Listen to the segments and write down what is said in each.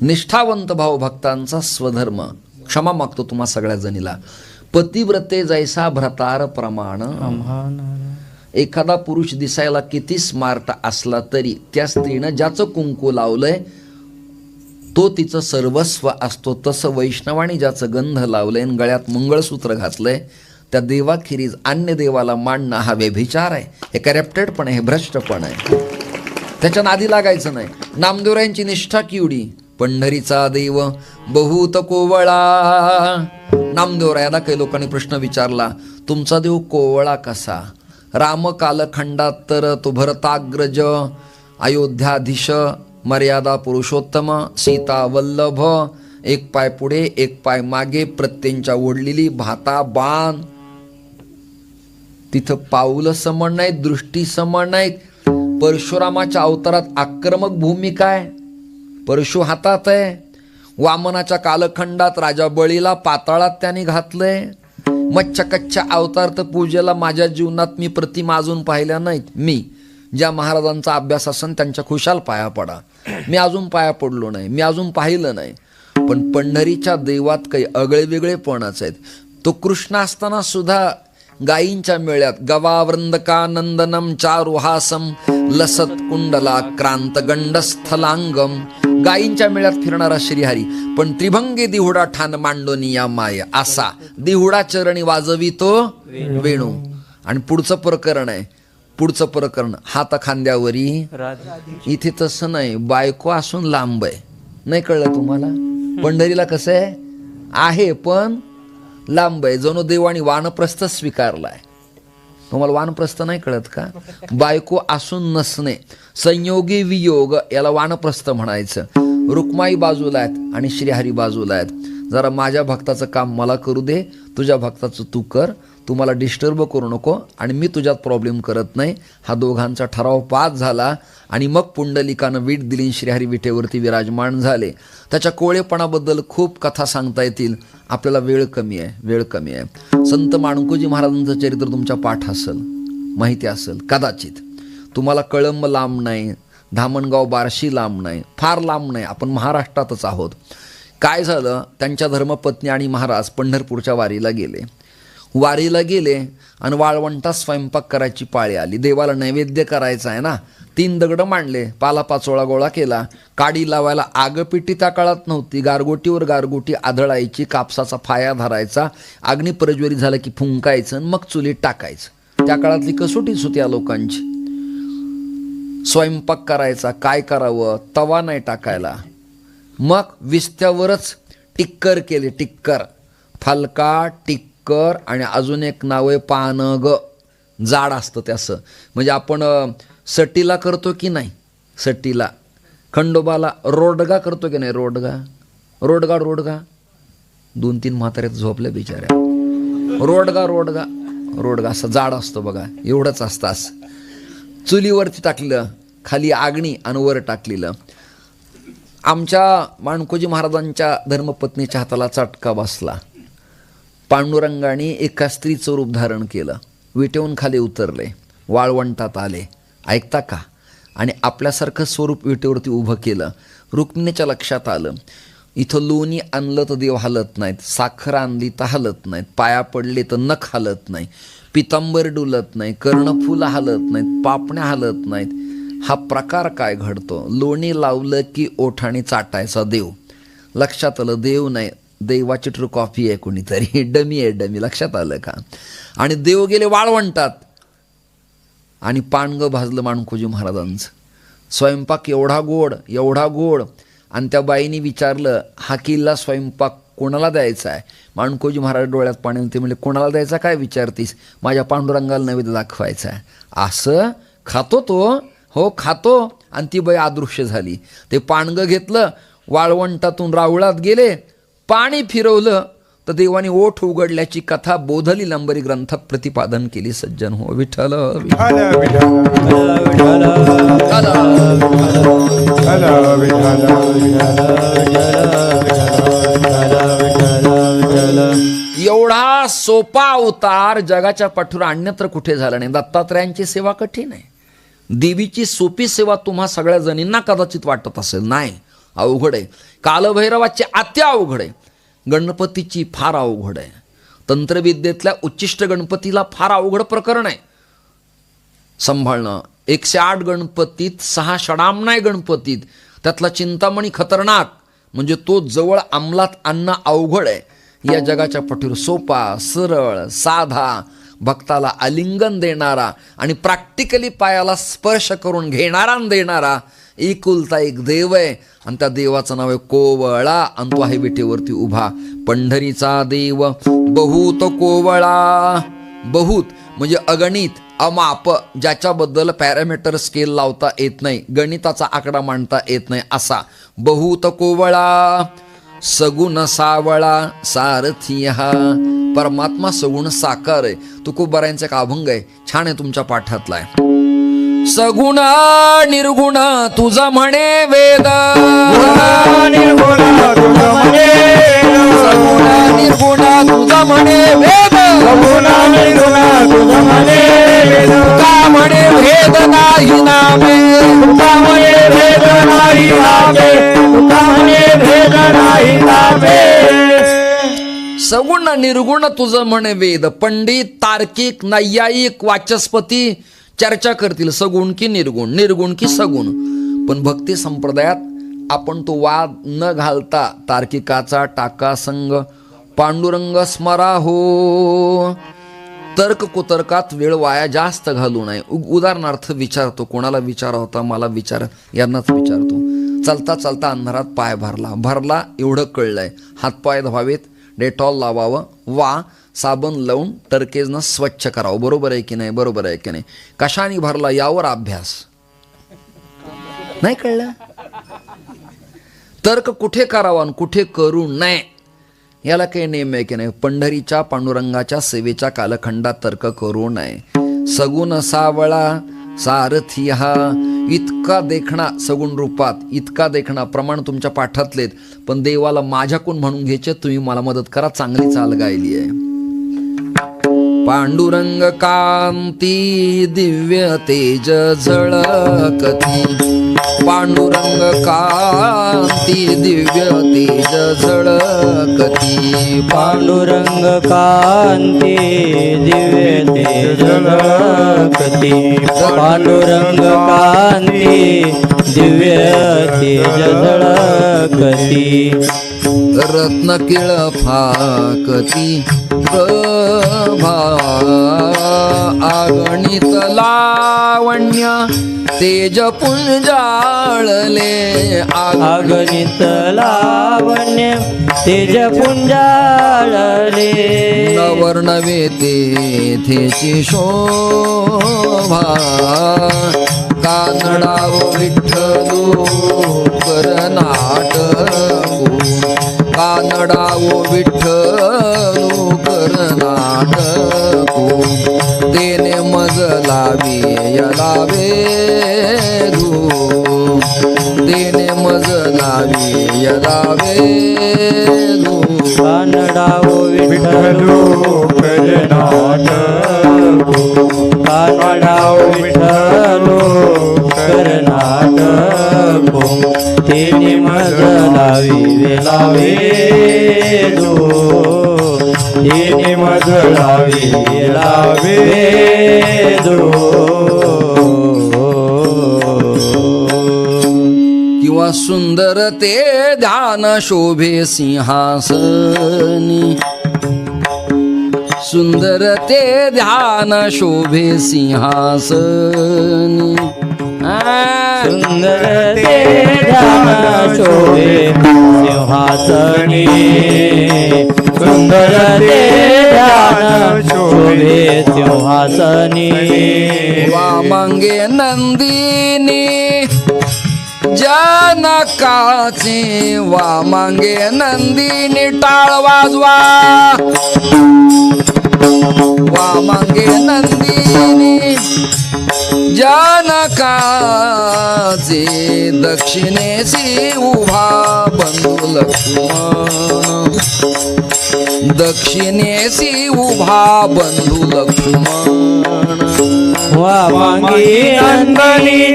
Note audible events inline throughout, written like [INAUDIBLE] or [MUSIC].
निष्ठावंत भाव भक्तांचा स्वधर्म. क्षमा मागतो तुम्हा सगळ्या जणीला. पतिव्रते जैसा भ्रतार प्रमाण. एखादा पुरुष दिसायला किती स्मार्ट असला तरी त्या स्त्रीनं ज्याचं कुंकू लावलंय तो तिचं सर्वस्व असतो. तसं वैष्णवानी ज्याचं गंध लावलंय आणि गळ्यात मंगळसूत्र घातलंय त्या देवाखेरीज अन्य देवाला मांडणं हा व्यभिचार आहे. हे करप्टेडपण आहे हे भ्रष्टपण आहे. त्याच्या नादी लागायचं नाही. नामदेवरायांची निष्ठा किवडी. पंढरीचा देव बहुत कोवळा. नामदेवरायाला काही लोकांनी प्रश्न विचारला तुमचा देव कोवळा कसा? राम कालखंडात तर तो भरताग्रज अयोध्याधीश मर्यादा पुरुषोत्तम सीता वल्लभ एक पाय पुढे एक पाय मागे प्रत्येंच्या ओढलेली भाता बाण. तिथं पाऊलं समान नाहीत दृष्टी समान नाहीत. परशुरामाच्या अवतारात आक्रमक भूमिका आहे परशु हातात आहे. वामनाच्या कालखंडात राजा बळीला पाताळात त्याने घातलंय. कच्छ अवतार तर पूजेला माझ्या जीवनात मी प्रतिमा अजून पाहिल्या नाहीत. मी ज्या महाराजांचा अभ्यास असन त्यांच्या खुशाल पाया पडा. मी अजून पाया पडलो नाही मी अजून पाहिलं नाही. पण पंढरीच्या देवात काही आगळेवेगळेपणच आहेत. तो कृष्ण असताना सुद्धा गायींच्या मेळ्यात गवा वृंदकानंदनम चारुहासम लसत कुंडला क्रांत गंडस्थलांगम गायींच्या मेळ्यात फिरणारा श्रीहरी. पण त्रिभंगी दिहुडा ठाण मांडोनिया माय असा दिहुडा चरणी वाजवितो वेणू. आणि पुढचं प्रकरण आहे. पुढचं प्रकरण हात खांद्यावरी इथे तसं नाही बायको असून लांब आहे. नाही कळलं तुम्हाला? पंढरीला कसं आहे? आहे पण लांब आहे. जणू देवानी वानप्रस्थ स्वीकारलाय. तुम्हाला वानप्रस्थ नाही कळत का? बायको असून नसणे संयोगी वियोग याला वानप्रस्थ म्हणायचं. रुक्माई बाजूला आहेत आणि श्रीहरी बाजूला आहेत. जरा माझ्या भक्ताचं काम मला करू दे तुझ्या भक्ताचं तू कर तू मला डिस्टर्ब करू नको आणि मी तुझ्यात प्रॉब्लेम करत नाही. हा दोघांचा ठराव पास झाला आणि मग पुंडलिकानं वीट दिली श्रीहरी विटेवरती विराजमान झाले. त्याच्या कोळेपणाबद्दल खूप कथा सांगता येतील. आपल्याला वेळ कमी आहे वेळ कमी आहे. संत माणकोजी महाराजांचं चरित्र तुमच्या पाठ असेल माहिती असेल कदाचित. तुम्हाला कळंब लांब नाही धामणगाव बार्शी लांब नाही फार लांब नाही. आपण महाराष्ट्रातच आहोत. काय झालं? त्यांच्या धर्मपत्नी आणि महाराज पंढरपूरच्या वारीला गेले. वारीला गेले आणि वाळवंटात स्वयंपाक करायची पाळी आली. देवाला नैवेद्य करायचा आहे ना? तीन दगडं मांडले पालापाचोळा गोळा केला. काडी लावायला आगपिटी त्या काळात नव्हती. गारगोटीवर गारगोटी आदळायची कापसाचा फाया धरायचा. अग्नी प्रज्वरी झालं की फुंकायचं आणि मग चुलीत टाकायचं. त्या काळातली कसोटीच होती या लोकांची. स्वयंपाक करायचा काय करावं? तवा नाही टाकायला. मग विस्त्यावरच टिक्कर केले टिक्कर. फलका टिक्कर आणि अजून एक नाव आहे पानग. जाड असतं त्याचं म्हणजे आपण सटीला करतो की नाही? सटीला. खंडोबाला रोडगा करतो की नाही? रोडगा. रोडगा रोडगा. दोन तीन म्हाताऱ्यात झोपल्या बिचाऱ्या. रोडगा रोडगा. रोडगा असं जाड असतो बघा. एवढंच असतं असं. चुलीवरती टाकलेलं खाली आगणी आणि वर टाकलेलं. आमच्या माणकोजी महाराजांच्या धर्मपत्नीच्या हाताला चटका बसला. पांडुरंगाने एका स्त्रीचं रूप धारण केलं. विटेहून खाली उतरले. वाळवंटात आले. ऐकता का? आणि आपल्यासारखं स्वरूप विटेवरती उभं केलं. रुक्मिणीच्या लक्षात आलं. इथं लोणी आणलं तर देव हलत नाहीत. साखर आणली तर हलत नाहीत. पाया पडले तर नख हलत नाही पितांबर डुलत नाही कर्णफुलं हलत नाहीत. पापण्या हलत नाहीत. हा प्रकार काय घडतो? लोणी लावलं की ओठाणी चाटायचा देव. लक्षात आलं देव नाही. देवाची ट्रू कॉफी आहे कोणीतरी. [LAUGHS] डमी आहे डमी. लक्षात आलं का? आणि देव गेले वाळवंटात आणि पानगं भाजलं माणकोजी महाराजांचं. स्वयंपाक एवढा गोड एवढा गोड. आणि त्या बाईने विचारलं हा किल्ला स्वयंपाक कोणाला द्यायचा आहे? माणकोजी महाराज डोळ्यात पाणी ते म्हणले कोणाला द्यायचा? काय विचारतीस? माझ्या पांडुरंगाला नैवेद्य दाखवायचा आहे. असं? खातो तो? हो खातो. आणि ती बाई अदृश्य झाली. ते पाणगं घेतलं वाळवंटातून रावळात गेले पाणी फिरवलं. तर देवाने ओठ उघडल्याची कथा बोधली लंबरी ग्रंथात प्रतिपादन केली सज्जन. हो विठ्ठल एवढा सोपा अवतार जगाच्या पाठीवर अन्यत्र कुठे झाला नाही. दत्तात्रयांची सेवा कठीण आहे. देवीची सोपी सेवा तुम्हा सगळ्या जणींना कदाचित वाटत असेल. नाही अवघड आहे. कालभैरवाची आत्या अवघड आहे. गणपतीची फार अवघड आहे. तंत्रविद्येतल्या उच्चिष्ट गणपतीला फार अवघड प्रकरण आहे. सांभाळणं. एकशे आठ गणपतीत सहा षडामनाय गणपतीत. त्यातला चिंतामणी खतरनाक. म्हणजे तो जवळ अंमलात आणणं अवघड आहे. या जगाच्या पटीवर सोपा सरळ साधा भक्ताला आलिंगन देणारा आणि प्रॅक्टिकली पायाला स्पर्श करून घेणारा आणि देणारा एकुलता एक देव आहे. आणि त्या देवाचं नाव आहे कोवळा. आणि तो आहे विटेवरती उभा. पंढरीचा देव. बहुत कोवळा. बहुत म्हणजे अगणित अमाप ज्याच्याबद्दल पॅरामीटर स्केल लावता येत नाही. गणिताचा आकडा मांडता येत नाही असा. बहुत कोवळा. सगुण सावळा सारथी हा परमात्मा सगुण साकार आहे। तुकोबारायांचा एक अभंग आहे। छान आहे तुमच्या पाठातला आहे। सगुण निर्गुण तुझा म्हणे वेद। सगुण निर्गुण तुझा म्हणे वेद। का म्हणे भेद निर्गुण तुझं म्हणे वेद. पंडित तार्किक नैयायिक वाचस्पती चर्चा करतील. सगुण की निर्गुण? निर्गुण की सगुण? पण भक्ती संप्रदायात आपण तो वाद न घालता तार्किकाचा टाका संग पांडुरंग स्मरा हो. तर्क कुतर्कात वेळ वाया जास्त घालू नये. उदाहरणार्थ विचारतो. कोणाला विचारा होता? मला विचार. यांनाच विचारतो. चालता चालता अंधारात पाय भरला. भरला एवढं कळलंय. हातपाय धुवावेत. डेटॉल लावावं. वा साबण लावून टर्केजनं स्वच्छ करावं. बरोबर आहे की नाही? बरोबर आहे की नाही? कशाने भरला? यावर अभ्यास. नाही कळलं? तर्क कुठे करावा आणि कुठे करू नये? याला काही नेम आहे की नाही? पंढरीच्या पांडुरंगाच्या सेवेच्या कालखंडात तर्क करू नये. सगुण सावळा सारथी हा इतका देखणा सगुण रूपात इतका देखणा प्रमाण तुमच्या पाठातलेत पण देवाला माझ्याकडून म्हणून घ्यायचे तुम्ही मला मदत करा चांगली चाल गायली आहे. पांडुरंग कांती दिव्य तेज झळकती. पांडुरंग कांती दिव्य तेज झळकती. पांडुरंग कांती दिव्य तेज झळकती. पांडुरंग कांती दिव्य तेज झळकती. रत्न किळ फाकती आगणित लावण्य तेज पुंजाळले अगणित लावण्य तेज पुंजाळले नवर्णवे तेथेची शोभा. कानडाव विठ्ठलो करनाटको कानडाव विठ्ठलो करनाटको तेने मज लावे. लावे यलावे कानडावो विठ्ठलो कर्नाटको कानडावो विठ्ठलो कर्नाटको तेने मज लावी वेलावे दो तेने मज लावी वेलावे दो किंवा सुंदर ते ध्यान शोभे सिंहासनी. सुंदर ते ध्यान शोभे सिंहासनी. आ, सुंदर ते ध्यान शोभे सिंहासनी. सुंदर ते ध्यान शोभे सिंहासनी. वामंगे नंदिनी. जनकाचे वामंगे नंदिनी टाळ वाजवा. वा मांगे नंदिनी जानकाचे दक्षिणेसी उभा बंधू लक्ष्मण. दक्षिणेसी उभा बंधू लक्ष्मण. वामांगी नंदनी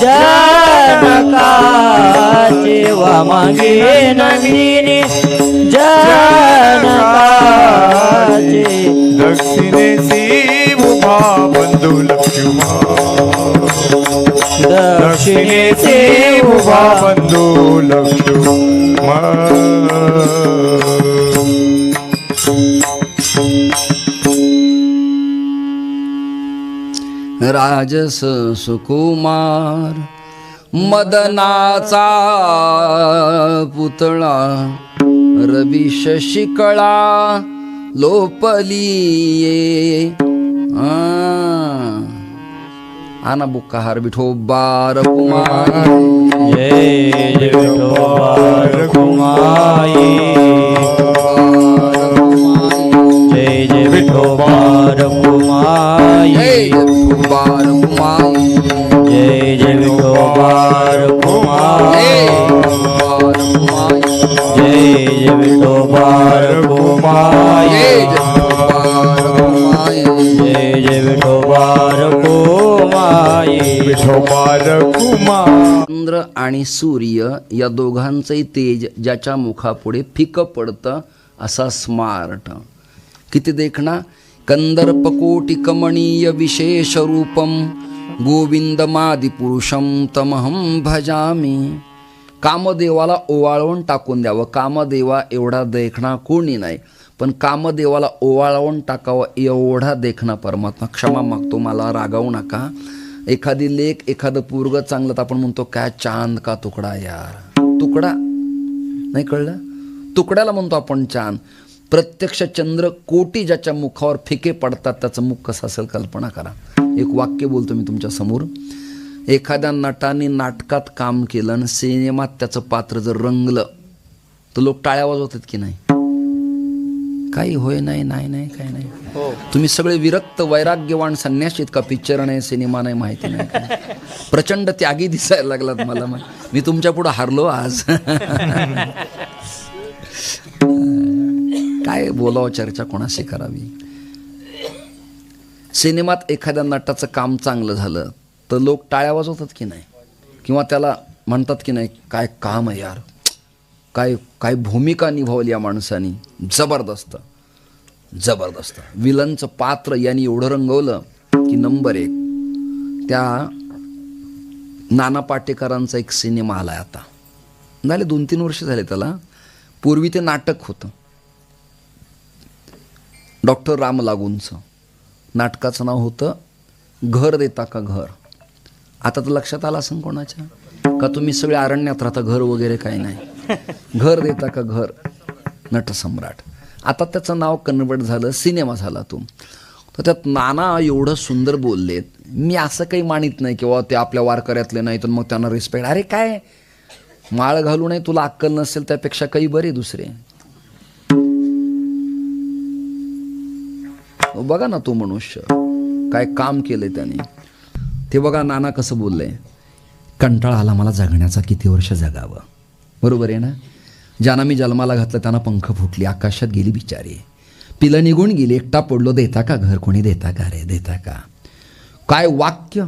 जनकाचे. वामांगी नंदिनी जनकाचे. दक्षिणेसी उभा बंधू लक्ष्मण दक्षिणेचे दक्षिणेसी उभा बंधू लक्ष्मण राजस सुकुमार मदनाचा पुतळा रवी शशिकळा लोपली आना बुक्का हार विठोबार कुमार जय जय विठोबा कुमाई जय जय विठोबा कुमाई जय विठोबार कुमार जय जय विठोबा कुमाई चंद्र आणि सूर्य या दोघांचंही तेज ज्याच्या मुखापुढे फिकं पडतं असा स्मार्ट. किती देखना कंदर्पकोटी कमणीय विशेष रूपम गोविंदमादि पुरुषम तमहम भजामी. कामदेवाला ओवाळवून टाकून द्यावं. कामदेवा एवढा देखणा कोणी नाही. पण कामदेवाला ओवाळवून टाकावं एवढा देखणा परमात्मा. क्षमा मागतो मला रागावू नका. एखादी लेख एखादं पूर्ग चांगलं तर आपण म्हणतो काय चांद का तुकडा यार? तुकडा. नाही कळलं? तुकड्याला म्हणतो आपण चांद. प्रत्यक्ष चंद्र कोटी ज्याच्या मुखावर फिके पडतात त्याचं मुख कसं असेल कल्पना करा. एक वाक्य बोलतो मी तुमच्यासमोर. एखाद्या नटाने नाटकात काम केलं आणि सिनेमात त्याचं पात्र जर रंगलं तर लोक टाळ्या वाजवतात की नाही? काही होय नाही नाही नाही काही नाही. तुम्ही सगळे विरक्त वैराग्यवान संन्यास का पिक्चर नाही सिनेमा नाही माहिती नाही. [LAUGHS] प्रचंड त्यागी दिसायला लागलात मला. मा- मी तुमच्यापुढे हारलो आज. [LAUGHS] काय बोलावं चर्चा कोणाशी करावी? सिनेमात एखाद्या नटाचं काम चांगलं झालं तर लोक टाळ्या वाजवतात की नाही? किंवा त्याला म्हणतात की नाही काय काम आहे यार काय काय भूमिका निभावली या माणसानी? जबरदस्त. जबरदस्त. विलनचं पात्र यांनी एवढं रंगवलं की नंबर एक. त्या नाना पाटेकरांचा एक सिनेमा आला आहे आता. झाले दोन तीन वर्ष झाले त्याला. पूर्वी ते नाटक होतं. डॉक्टर राम लागूंचं नाटकाचं नाव होतं घर देता का घर. आता तर लक्षात आलं असं कोणाच्या? का तुम्ही सगळे अरण्यात राहता घर वगैरे काही नाही? घर देता का घर? नटसम्राट. आता त्याचं नाव कन्वर्ट झालं सिनेमा झाला तो. तर त्यात नाना एवढं सुंदर बोललेत. मी असं काही मानित नाही किंवा ते आपल्या वारकऱ्यातले नाही तर मग त्यांना रिस्पेक्ट अरे काय? माळ घालू नये तुला अक्कल नसेल त्यापेक्षा काही बरे दुसरे. बघा ना तो मनुष्य. काय काम केलंय त्याने. ते बघा नाना कसं बोललंय. कंटाळा आला मला जगण्याचा किती वर्ष जगावं. बरोबर आहे ना? ज्यांना मी जन्माला घातलं त्यांना पंख फुटली आकाशात गेली बिचारी. पिलं निघून गेली एकटा पडलो देता का घर कोणी? देता का रे? देता का? काय वाक्य?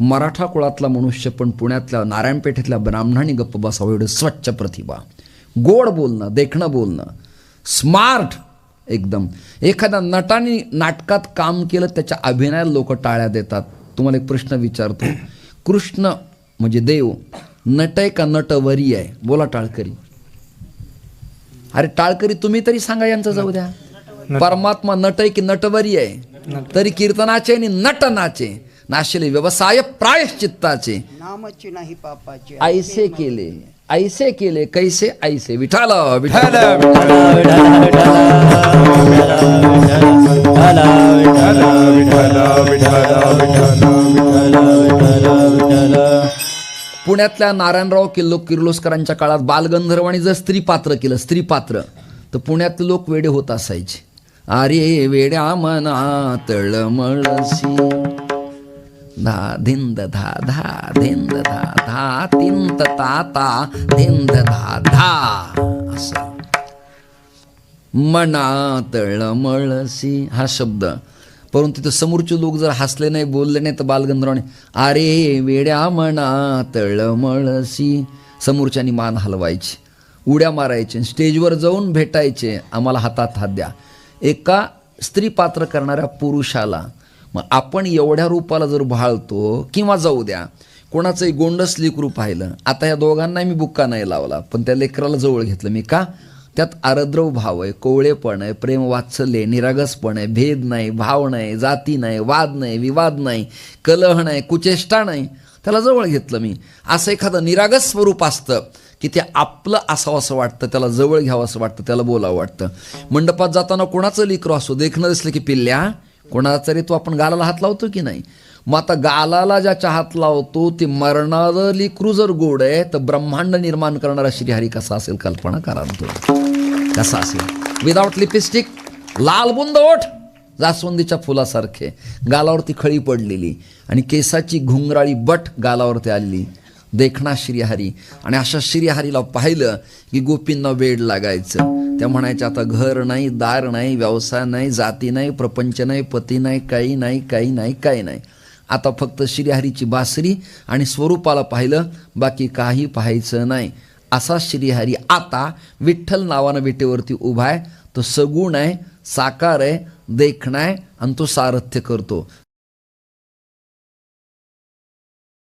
मराठा कुळातला मनुष्य पण पुण्यातल्या नारायणपेठेतल्या ब्राह्मणांनी गप्प बसावं एवढं स्वच्छ प्रतिभा. गोड बोलणं देखणं बोलणं. स्मार्ट एकदम. एखाद्या नटाने नाटकात काम केलं त्याच्या अभिनयाला लोक टाळ्या देतात. तुम्हाला एक प्रश्न विचारतो. कृष्ण म्हणजे देव नट आहे का नटवरी आहे? बोला टाळकरी. अरे टाळकरी तुम्ही तरी सांगा यांचं जाऊ द्या. परमात्मा नट आहे की नटवरी आहे? तरी कीर्तनाचे आणि नटनाचे. नाशिले व्यवसाय प्रायश्चित्ताचे. नामची नाही पापाची. ऐसे केले. ऐसे केले कैसे? ऐसे विठाल विठाल पुण्यातल्या नारायणराव किल्लो किर्लोस्करांच्या काळात बालगंधर्वाणी जर स्त्री पात्र केलं स्त्री पात्र तर पुण्यातले लोक वेडे होत असायचे. अरे वेड्या मना तळमळसी धा धिंद धा धा धिंद धा धा तिंत ता ता धिंद धा धा असं. मना तळमळसी हा शब्द परंतु तिथं समोरचे लोक जर हसले नाही बोलले नाही तर बालगंधर्वाने अरे वेड्या म्हणा तळमळसी. समोरच्यानी मान हलवायची उड्या मारायचे स्टेजवर जाऊन भेटायचे आम्हाला हातात हात द्या. एका स्त्री पात्र करणाऱ्या पुरुषाला मग आपण एवढ्या रूपाला जर भाळतो किंवा जाऊ द्या कोणाचंही गोंडस लेकरू पाहिलं आता या दोघांना मी बुक्का नाही लावला पण त्या लेकराला जवळ घेतलं. मी का? त्यात आरद्रव भाव आहे कोवळेपण आहे प्रेमवात्सल्य आहे, निरागसपण आहे भेद नाही भाव नाही जाती नाही वाद नाही विवाद नाही कलह नाही कुचेष्टा नाही. त्याला जवळ घेतलं मी. असं एखादं निरागस स्वरूप असतं की ते आपलं असावं असं वाटतं त्याला जवळ घ्यावं असं वाटतं त्याला बोलावं वाटतं. मंडपात जाताना कोणाचं लिकरो असो देखणं दिसलं की पिल्ल्या कोणाचा तरी तो आपण गालाला हात लावतो की नाही? मग आता गालाला ज्याच्या हात लावतो ते मरणारं लिकरू जर गोड आहे तर ब्रह्मांड निर्माण करणारा श्रीहरी कसा असेल? कल्पना करा ना कसा असेल? विदाउट लिपस्टिक लाल बुंद ओठ जास्वंदीच्या फुलासारखे. गालावरती खळी पडलेली आणि केसाची घुंगराळी बट गालावरती आलेली. देखणा श्रीहरी. आणि अशा श्रीहरीला पाहिलं की गोपींना वेड लागायचं. त्या म्हणायच्या आता घर नाही दार नाही व्यवसाय नाही जाती नाही प्रपंच नाही पती नाही काही नाही काही नाही काही नाही. आता फक्त श्रीहरीची बासरी आणि स्वरूपाला पाहिलं बाकी काही पाहायचं नाही. असा श्रीहरी आता विठ्ठल नावानं विटेवरती उभा आहे. तो सगुण आहे साकार आहे देखणा आहे आणि तो सारथ्य करतो.